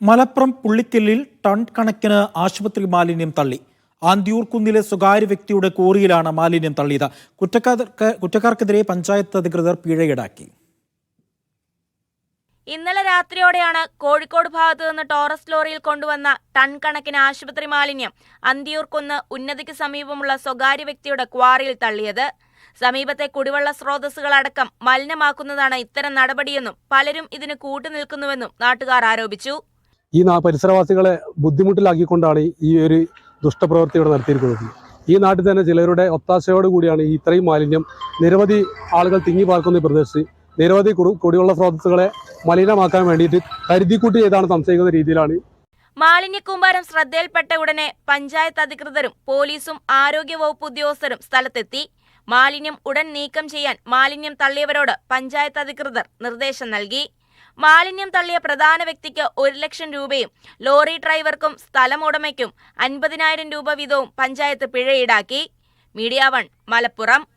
Malappuram പുള്ളിക്കല്ലിൽ ton കണക്കിന് ആശുപത്രി മാലിന്യം തള്ളി. ആന്തിയൂർ കുന്നിലെ സ്വകാര്യ വ്യക്തിയുടെ കോറിയിലാണ് മാലിന്യം തള്ളിയത്. കുറ്റക്കാർക്ക് കുറ്റക്കാർക്കെതിരെ പഞ്ചായത്ത് അധികൃതർ പിഴ ഈടാക്കി ഇന്നലെ രാത്രിയോടെയാണ് കോഴിക്കോട് ഭാഗത്തു നിന്ന് ടോറസ് ലോറിയിൽ കൊണ്ടുവന്ന ടൺ കണക്കിന് ആശുപത്രി മാലിന്യം അന്തിയൂർക്കുന്ന് ഉന്നതിക്ക് സമീപമുള്ള സ്വകാര്യ വ്യക്തിയുടെ ക്വാറിയിൽ തള്ളിയത്. സമീപത്തെ കുടിവെള്ള സ്രോതസ്സുകളടക്കം മലിനമാക്കുന്നതാണ് ഇത്തരം നടപടിയെന്നും പലരും ഇതിന് കൂട്ടുനിൽക്കുന്നുവെന്നും നാട്ടുകാർ ആരോപിച്ചു. ഈ പരിസരവാസികളെ ബുദ്ധിമുട്ടിലാക്കിക്കൊണ്ടാണ് ഈ ഒരു ദുഷ്ടപ്രവൃത്തി ഇവിടെ നടത്തിയിരിക്കുന്നത്. ഈ നാട്ടിൽ തന്നെ ചിലരുടെ ഒത്താശയോട് കൂടിയാണ് ഇത്രയും മാലിന്യം നിരവധി ആളുകൾ തിങ്ങി പാർക്കുന്ന പ്രദേശത്ത് നിരവധി കുടിവെള്ള സ്രോതസ്സുകളെ മലിനമാക്കാൻ വേണ്ടിയിട്ട് കരുതിക്കൂട്ടി ചെയ്താണ് സംശയിക്കുന്ന രീതിയിലാണ്. മാലിന്യ കൂമ്പാരം ശ്രദ്ധയിൽപ്പെട്ട ഉടനെ പഞ്ചായത്ത് അധികൃതരും പോലീസും ആരോഗ്യവകുപ്പ് ഉദ്യോഗസ്ഥരും സ്ഥലത്തെത്തി. മാലിന്യം ഉടൻ നീക്കം ചെയ്യാൻ മാലിന്യം തള്ളിയവരോട് പഞ്ചായത്ത് അധികൃതർ നിർദ്ദേശം നൽകി. മാലിന്യം തള്ളിയ പ്രധാന വ്യക്തിക്ക് ഒരു ലക്ഷം രൂപയും ലോറി ഡ്രൈവർക്കും സ്ഥലമുടമയ്ക്കും അൻപതിനായിരം രൂപ വീതവും പഞ്ചായത്ത് പിഴ ഈടാക്കി. Media One Malappuram.